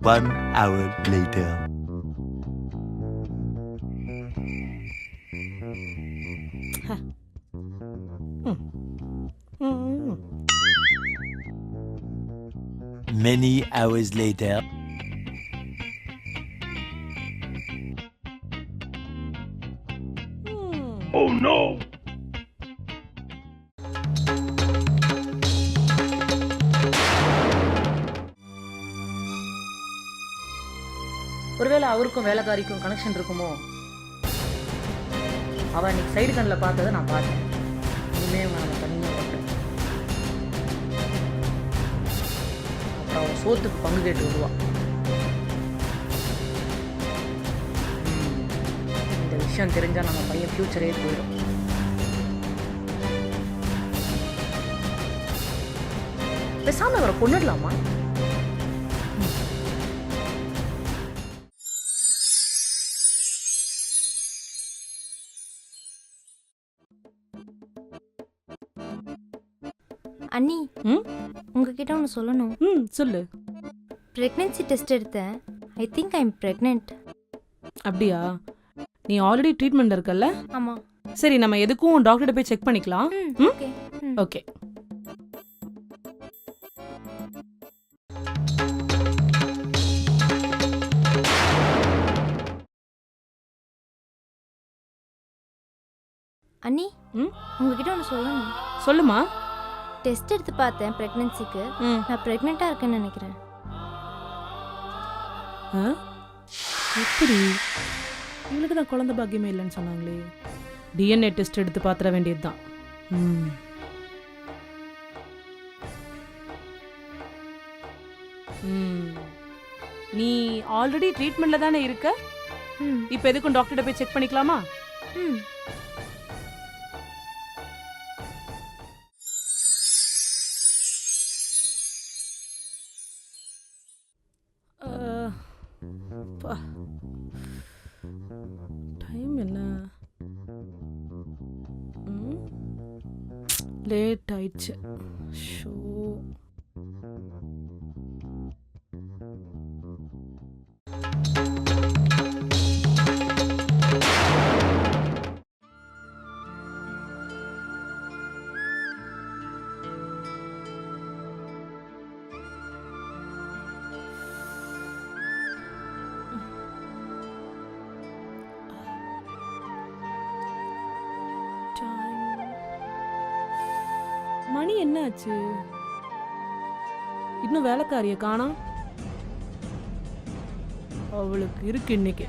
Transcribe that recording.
One hour later. Huh. Many hours later. Oh no! ஒருவேளை அவருக்கும் வேலைக்காரிக்கும் connection இருக்குமோ? அவன் இன்னைக்கு சைடு கண்ணில் பார்த்ததை நான் பார்த்தேன். இனிமே அவன் நம்ம தனியாக பார்த்தேன் அப்புறம் அவன் சோத்துக்கு பங்கு கேட்டு வருவான் இந்த விஷயம் தெரிஞ்சால் நம்ம பையன் ஃப்யூச்சரே போயிடும். பேசாமல் அவரை கொண்டுடலாமா அண்ணி. ம்? உங்ககிட்ட ஒன்று சொல்லணும். ம் சொல்லு. ப்ரெக்னென்சி டெஸ்ட் எடுத்தேன். ஐ திங்க் ஐம் ப்ரெக்னென்ட் அப்படியா? நீ ஆல்ரெடி ட்ரீட்மெண்ட் இருக்கல்ல? ஆமாம் சரி நம்ம எதுக்கும் டாக்டர்கிட்ட போய் செக் பண்ணிக்கலாம். ம்? ஓகே ஓகே அண்ணி ம்? உங்ககிட்ட ஒன்று சொல்லணும். சொல்லுமா? டெஸ்ட் எடுத்து பார்த்தேன் ப்ரெக்னென்சிக்கு நான் ப்ரெக்னெண்ட்டாக இருக்கேன்னு நினைக்கிறேன். ஆ? எப்படி? இவளுக்கு தான் குழந்தை பாக்கியமே இல்லைன்னு சொன்னாங்களே. டிஎன்ஏ டெஸ்ட் எடுத்து பாத்திர வேண்டியதுதான். ம். ம். நீ ஆல்ரெடி ட்ரீட்மெண்ட்ல தானே இருக்க? ம். இப்போ எதுக்கும் டாக்டர்கிட்ட போய் செக் பண்ணிக்கலாமா? ம். டைம் என்ன? லேட் ஆயிடுச்சு. ஷோ. மணி என்ன ஆச்சு இன்னும் வேலைக்காரிய காணா அவளுக்கு இருக்கு இன்னைக்கு.